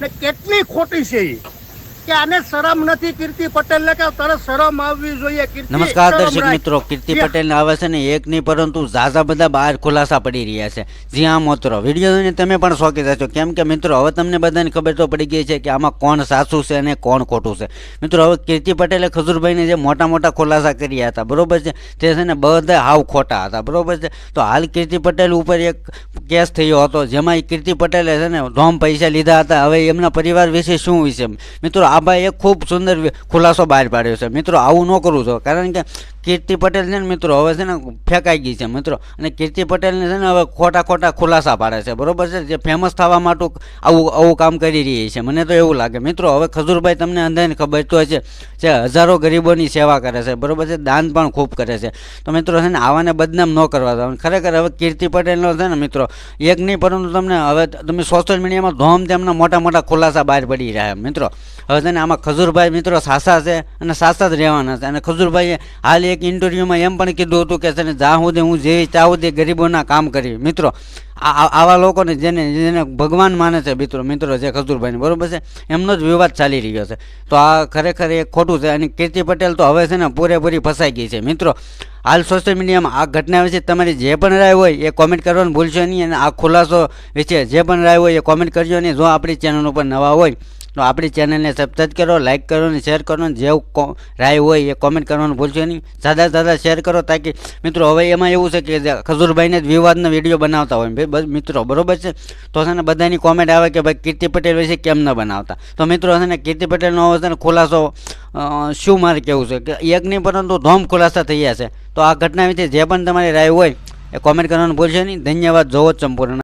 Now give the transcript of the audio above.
ને કેટલી ખોટી છે એ કે આને શરમ નથી કીર્તિ પટેલ ને કે તરત શરમ આવવી જોઈએ નમસ્કાર દર્શક મિત્રો કીર્તિ. પટેલ આવે છે ને એક નહીં પરંતુ ઝાઝા બધા બહાર ખુલાસા પડી રહ્યા છે. જી હા મિત્રો વીડિયો જોઈને તમે પણ શોખી જશો. કેમ કે મિત્રો હવે તમને બધાને ખબર તો પડી ગઈ છે કે આમાં કોણ સાચું છે અને કોણ ખોટું છે. મિત્રો હવે કીર્તિ પટેલે ખજૂરભાઈને જે મોટા મોટા ખુલાસા કર્યા હતા બરોબર છે? તે છે ને બધા હાવ ખોટા હતા બરોબર છે? તો હાલ કીર્તિ પટેલ ઉપર એક કેસ થયો હતો જેમાં કીર્તિ પટેલે છે ને ધોમ પૈસા લીધા હતા. હવે એમના પરિવાર વિશે શું વિશે? મિત્રો આ એક ખૂબ સુંદર ખુલાસો બહાર પાડ્યો છે. મિત્રો આવું ન કરવું છો. કારણ કે કીર્તિ પટેલ છે ને મિત્રો, હવે છે ને ફેંકાઈ ગઈ છે મિત્રો. અને કીર્તિ પટેલને છે ને હવે ખોટા ખોટા ખુલાસા પાડે છે. બરોબર છે? જે ફેમસ થવા માટે આવું આવું કામ કરી રહી છે. મને તો એવું લાગે. મિત્રો, હવે ખજૂરભાઈ તમને અંધાઈને ખબર તો છે જે હજારો ગરીબોની સેવા કરે છે. બરોબર છે? દાન પણ ખૂબ કરે છે. તો મિત્રો, છે ને આવાને બદનામ ન કરવા દો. ખરેખર હવે કીર્તિ પટેલનો છે ને મિત્રો, એક નહીં, પરંતુ તમને હવે તમે સોશિયલ મીડિયામાં ધોમ તેમના મોટા મોટા ખુલાસા બહાર પડી રહ્યા મિત્રો, હવે છે ને આમાં ખજૂરભાઈ મિત્રો સાસા છે અને સાસા જ રહેવાના છે. અને ખજૂરભાઈએ હાલ એક ઇન્ટરવ્યૂમાં એમ પણ કીધું હતું કે છે ને જ્યાં સુધી હું જે ચાહું તે ગરીબોના કામ કરી મિત્રો આવા લોકોને જેને જેને ભગવાન માને છે, મિત્રો મિત્રો જે ખજૂરભાઈને, બરોબર છે? એમનો જ વિવાદ ચાલી રહ્યો છે. તો આ ખરેખર એ ખોટું છે અને કીર્તિ પટેલ તો હવે છે ને પૂરેપૂરી ફસાઈ ગઈ છે. મિત્રો હાલ સોશિયલ મીડિયામાં આ ઘટના વિશે તમારી જે પણ રાય હોય એ કોમેન્ટ કરવાનું ભૂલશો નહીં અને આ ખુલાસો વિશે જે પણ રાય હોય એ કોમેન્ટ કરજો નહીં જો આપણી ચેનલ ઉપર નવા હોય, તો આપણી ચેનલને સબસ્ક્રાઈબ કરો લાઇક કરો અને શેર કરો અને જે રાય હોય એ કોમેન્ટ કરવાનું ભૂલશો નહીં. સાદા સાદા શેર કરો તાકી મિત્રો હવે એમાં એવું છે કે ખજૂરભાઈને જ વિવાદનો વીડિયો બનાવતા હોય. મિત્રો, બરાબર છે? તો છે ને બધાની કોમેન્ટ આવે કે ભાઈ કીર્તિ પટેલ વિશે કેમ ન બનાવતા? તો મિત્રો છે ને કીર્તિ પટેલનો હવે છે ને ખુલાસો શું મારે કહેવું છે? કે એક પરંતુ ધોમ ખુલાસા થયા છે. તો આ ઘટના વિશે જે પણ તમારી રાય હોય, એ કોમેન્ટ કરવાનું ભૂલશો નહીં. ધન્યવાદ. જોવો જ સંપૂર્ણ.